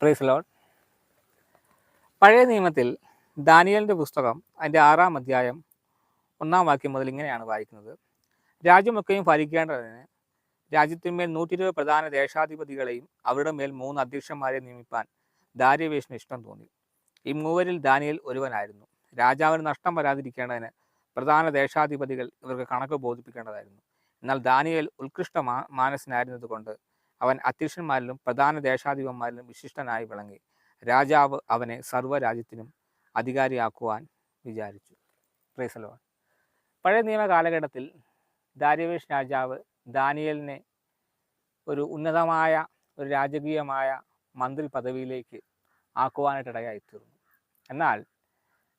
Price load പഴയ നിയമത്തിൽ ദാനിയലിന്റെ പുസ്തകം അതിന്റെ ആറാം അധ്യായം ഒന്നാം വാക്യം മുതൽ ഇങ്ങനെയാണ് വായിക്കുന്നത്. രാജ്യമൊക്കെയും ഭരിക്കേണ്ടതിന് രാജ്യത്തിന്മേൽ നൂറ്റി ഇരുപത് പ്രധാന ദേശാധിപതികളെയും അവരുടെ മേൽ മൂന്ന് അധ്യക്ഷന്മാരെ നിയമിപ്പാൻ ദാര്യവേഷിന് ഇഷ്ടം തോന്നി. ഈ മൂവരിൽ ദാനിയൽ ഒരുവനായിരുന്നു. രാജാവിന് നഷ്ടം വരാതിരിക്കേണ്ടതിന് പ്രധാന ദേശാധിപതികൾ ഇവർക്ക് കണക്ക് ബോധിപ്പിക്കേണ്ടതായിരുന്നു. എന്നാൽ ദാനിയൽ ഉത്കൃഷ്ട മാ മാനസനായിരുന്നത് കൊണ്ട് അവൻ അധ്യക്ഷന്മാരിലും പ്രധാന ദേശാധിപന്മാരിലും വിശിഷ്ടനായി വിളങ്ങി. രാജാവ് അവനെ സർവരാജ്യത്തിനും അധികാരിയാക്കുവാൻ വിചാരിച്ചു. പ്രൈസലോ പഴയ നിയമ കാലഘട്ടത്തിൽ ദാരിവേഷ് രാജാവ് ദാനിയലിനെ ഒരു ഉന്നതമായ ഒരു രാജകീയമായ മന്ത്രി പദവിയിലേക്ക് ആക്കുവാനായിട്ട് ഇടയായി തീർന്നു. എന്നാൽ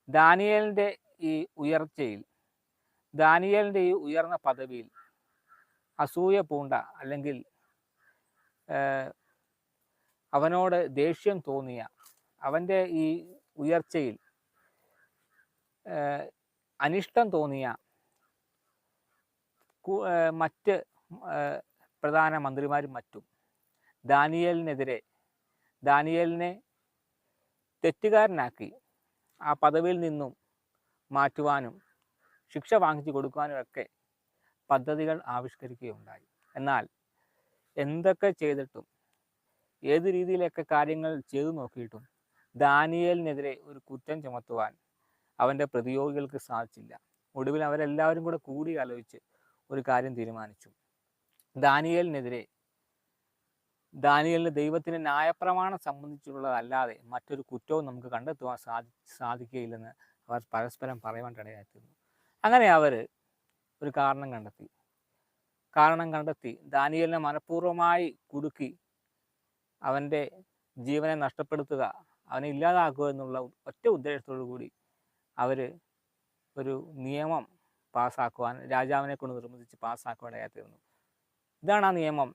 ദാനിയലിന്റെ ഈ ഉയർച്ചയിൽ ദാനിയലിന്റെ ഈ ഉയർന്ന പദവിയിൽ അസൂയ പൂണ്ട അല്ലെങ്കിൽ അവനോട് ദേഷ്യം തോന്നിയ അവന്റെ ഈ ഉയർച്ചയിൽ അനിഷ്ടം തോന്നിയ മറ്റ് പ്രധാന മന്ത്രിമാരും മറ്റും ദാനിയലിനെതിരെ ദാനിയലിനെ തെറ്റുകാരനാക്കി ആ പദവിയിൽ നിന്നും മാറ്റുവാനും ശിക്ഷ വാങ്ങിച്ചു കൊടുക്കുവാനും ഒക്കെ പദ്ധതികൾ ആവിഷ്കരിക്കുകയുണ്ടായി. എന്നാൽ എന്തൊക്കെ ചെയ്തിട്ടും ഏത് രീതിയിലൊക്കെ കാര്യങ്ങൾ ചെയ്തു നോക്കിയിട്ടും ദാനിയലിനെതിരെ ഒരു കുറ്റം ചുമത്തുവാൻ അവന്റെ പ്രതിയോഗികൾക്ക് സാധിച്ചില്ല. ഒടുവിൽ അവരെല്ലാവരും കൂടെ കൂടി ആലോചിച്ച് ഒരു കാര്യം തീരുമാനിച്ചു. ദാനിയലിനെതിരെ ദാനിയലിന് ദൈവത്തിന്റെ ന്യായപ്രമാണം സംബന്ധിച്ചുള്ളതല്ലാതെ മറ്റൊരു കുറ്റവും നമുക്ക് കണ്ടെത്തുവാൻ സാധി സാധിക്കുകയില്ലെന്ന് അവർ പരസ്പരം പറയുവാൻ ഇടയായിത്തീർന്നു. അങ്ങനെ അവർ ഒരു കാരണം കണ്ടെത്തി. കാരണം കണ്ടെത്തി. ദാനിയലിനെ മനഃപൂർവമായി കുടുക്കി അവന്റെ ജീവനെ നഷ്ടപ്പെടുത്തുക അവനെ ഇല്ലാതാക്കുക എന്നുള്ള ഒറ്റ ഉദ്ദേശത്തോടു കൂടി അവർ ഒരു നിയമം പാസ്സാക്കുവാൻ രാജാവിനെ കൊണ്ട് നിർബന്ധിച്ച് പാസ്സാക്കുവാൻ തീർന്നു ഇതാണ് ആ നിയമം.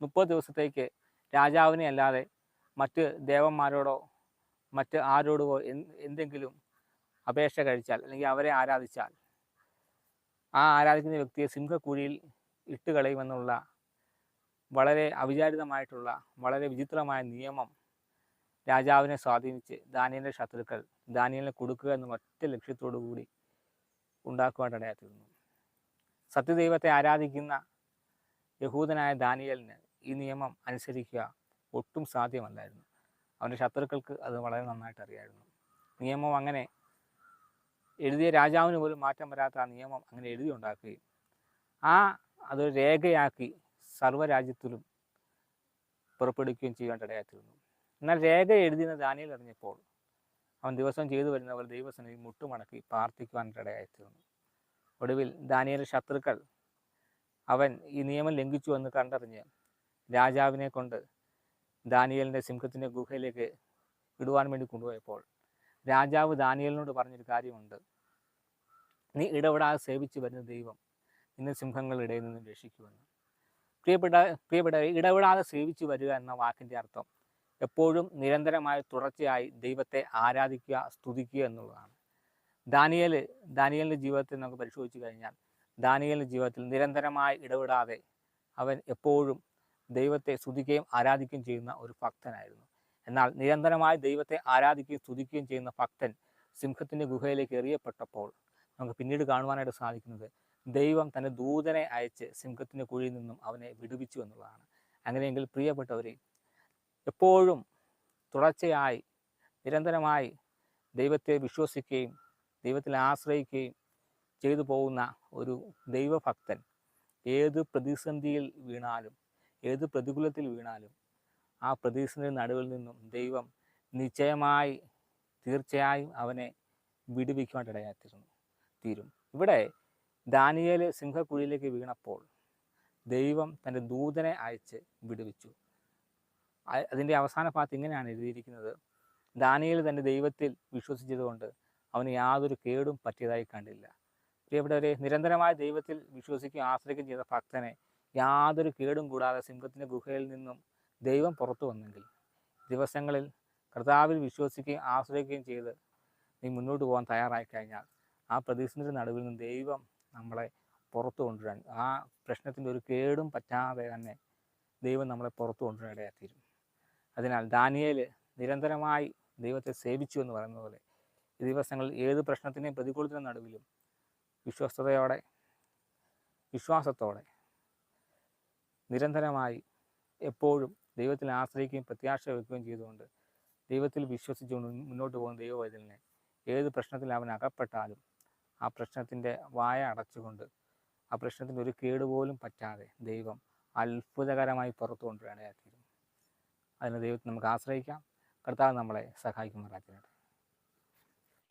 മുപ്പത് ദിവസത്തേക്ക് രാജാവിനെ അല്ലാതെ മറ്റ് ദേവന്മാരോടോ മറ്റ് ആരോടോ എന്ത് എന്തെങ്കിലും അപേക്ഷ കഴിച്ചാൽ അല്ലെങ്കിൽ അവരെ ആരാധിച്ചാൽ ആ ആരാധിക്കുന്ന വ്യക്തിയെ സിംഹക്കുഴിയിൽ ഇട്ട് കളയുമെന്നുള്ള വളരെ അവിചാരിതമായിട്ടുള്ള വളരെ വിചിത്രമായ നിയമം രാജാവിനെ സ്വാധീനിച്ച് ദാനിയലിന്റെ ശത്രുക്കൾ ദാനിയലിനെ കൊടുക്കുക എന്ന ഒറ്റ ലക്ഷ്യത്തോടു കൂടി ഉണ്ടാക്കുവാനിടയായിരുന്നു സത്യദൈവത്തെ ആരാധിക്കുന്ന യഹൂദനായ ദാനിയലിന് ഈ നിയമം അനുസരിക്കുക ഒട്ടും സാധ്യമല്ലായിരുന്നു. അവന്റെ ശത്രുക്കൾക്ക് അത് വളരെ നന്നായിട്ട് അറിയായിരുന്നു. നിയമം അങ്ങനെ എഴുതിയ രാജാവിന് പോലും മാറ്റം വരാത്ത ആ നിയമം അങ്ങനെ എഴുതി ഉണ്ടാക്കുകയും ആ അതൊരു രേഖയാക്കി സർവരാജ്യത്തിലും പുറപ്പെടുവിക്കുകയും ചെയ്യുവാൻ ഇടയായിത്തീർന്നു എന്നാൽ രേഖ എഴുതിയെന്ന് ദാനിയിൽ അറിഞ്ഞപ്പോൾ അവൻ ദിവസം ചെയ്തു വരുന്ന പോലെ ദൈവസനയിൽ മുട്ടുമടക്കി പ്രാർത്ഥിക്കുവാനിടയായിത്തീർന്നു ഒടുവിൽ ദാനിയൽ ശത്രുക്കൾ അവൻ ഈ നിയമം ലംഘിച്ചു എന്ന് കണ്ടറിഞ്ഞ് രാജാവിനെ കൊണ്ട് ദാനിയലിന്റെ സിംഹത്തിന്റെ ഗുഹയിലേക്ക് ഇടുവാൻ വേണ്ടി കൊണ്ടുപോയപ്പോൾ രാജാവ് ദാനിയലിനോട് പറഞ്ഞൊരു കാര്യമുണ്ട്. നീ ഇടപെടാതെ സേവിച്ചു വരുന്ന ദൈവം നിന്നെ സിംഹങ്ങളുടെ ഇടയിൽ നിന്നും രക്ഷിക്കുമെന്ന്. പ്രിയപ്പെട്ട പ്രിയപ്പെട്ട ഇടപെടാതെ സേവിച്ചു വരിക എന്ന വാക്കിന്റെ അർത്ഥം എപ്പോഴും നിരന്തരമായി തുടർച്ചയായി ദൈവത്തെ ആരാധിക്കുക സ്തുതിക്കുക എന്നുള്ളതാണ്. ദാനിയൽ ദാനിയലിന്റെ ജീവിതത്തിൽ നമുക്ക് പരിശോധിച്ചു കഴിഞ്ഞാൽ ദാനിയലിന്റെ ജീവിതത്തിൽ നിരന്തരമായി ഇടപെടാതെ അവൻ എപ്പോഴും ദൈവത്തെ സ്തുതിക്കുകയും ആരാധിക്കുകയും ചെയ്യുന്ന ഒരു ഭക്തനായിരുന്നു. എന്നാൽ നിരന്തരമായി ദൈവത്തെ ആരാധിക്കുകയും സ്തുതിക്കുകയും ചെയ്യുന്ന ഭക്തൻ സിംഹത്തിന്റെ ഗുഹയിലേക്ക് എറിയപ്പെട്ടപ്പോൾ നമുക്ക് പിന്നീട് കാണുവാനായിട്ട് സാധിക്കുന്നത് ദൈവം തന്റെ ദൂതനെ അയച്ച് സിംഹത്തിന്റെ കുഴിയിൽ നിന്നും അവനെ വിടുവിച്ചു എന്നുള്ളതാണ്. അങ്ങനെയെങ്കിൽ പ്രിയപ്പെട്ടവരെ എപ്പോഴും തുടർച്ചയായി നിരന്തരമായി ദൈവത്തെ വിശ്വസിക്കുകയും ദൈവത്തിൽ ആശ്രയിക്കുകയും ചെയ്തു പോകുന്ന ഒരു ദൈവഭക്തൻ ഏത് പ്രതിസന്ധിയിൽ വീണാലും ഏത് പ്രതികൂലത്തിൽ വീണാലും ആ പ്രതിസന്ധിയുടെ നടുവിൽ നിന്നും ദൈവം നിശ്ചയമായി തീർച്ചയായും അവനെ വിടുവിക്കുവാൻ ഇടയാത്തിരുന്നു തീരും. ഇവിടെ ദാനിയേൽ സിംഹക്കുഴിയിലേക്ക് വീണപ്പോൾ ദൈവം തന്റെ ദൂതനെ അയച്ച് വിടുവിച്ചു. അതിന്റെ അവസാന ഭാഗത്ത് ഇങ്ങനെയാണ് എഴുതിയിരിക്കുന്നത്. ദാനിയേൽ തന്റെ ദൈവത്തിൽ വിശ്വസിച്ചതുകൊണ്ട് അവന് യാതൊരു കേടും പറ്റിയതായി കണ്ടില്ല. പ്രിയപ്പെട്ടവരെ നിരന്തരമായ ദൈവത്തിൽ വിശ്വസിക്കുകയും ആശ്രയിക്കുകയും ചെയ്ത ഭക്തനെ യാതൊരു കേടും കൂടാതെ സിംഹത്തിന്റെ ഗുഹയിൽ നിന്നും ദൈവം പുറത്തു വന്നെങ്കിൽ ദിവസങ്ങളിൽ കർത്താവിൽ വിശ്വസിക്കുകയും ആശ്രയിക്കുകയും ചെയ്ത് നീ മുന്നോട്ട് പോകാൻ തയ്യാറായി കഴിഞ്ഞാൽ ആ പ്രതിസന്ധി നടുവിൽ നിന്ന് ദൈവം നമ്മളെ പുറത്തു കൊണ്ടുവരാൻ ആ പ്രശ്നത്തിന്റെ ഒരു കേടും പറ്റാതെ തന്നെ ദൈവം നമ്മളെ പുറത്തു കൊണ്ടുവരാൻ ഇടയായിത്തീരും അതിനാൽ ദാനിയേൽ നിരന്തരമായി ദൈവത്തെ സേവിച്ചു എന്ന് പറയുന്നത് പോലെ ഈ ദിവസങ്ങളിൽ ഏത് പ്രശ്നത്തിന്റെയും പ്രതികൂലത്തിന്റെ നടുവിലും വിശ്വസ്തയോടെ വിശ്വാസത്തോടെ നിരന്തരമായി എപ്പോഴും ദൈവത്തിൽ ആശ്രയിക്കുകയും പ്രത്യാശ വയ്ക്കുകയും ചെയ്തുകൊണ്ട് ദൈവത്തിൽ വിശ്വസിച്ചുകൊണ്ട് മുന്നോട്ട് പോകുന്ന ദൈവവൈതലിനെ ഏത് പ്രശ്നത്തിൽ അവൻ അകപ്പെട്ടാലും ആ പ്രശ്നത്തിന്റെ വായ അടച്ചുകൊണ്ട് ആ പ്രശ്നത്തിന് ഒരു കേടുപോലും പറ്റാതെ ദൈവം അത്ഭുതകരമായി പുറത്തു കൊണ്ടുവരാനിടയാക്കിയിരുന്നു അതിന് ദൈവത്തെ നമുക്ക് ആശ്രയിക്കാം. കർത്താവ് നമ്മളെ സഹായിക്കുമാറാക്കിയിട്ട്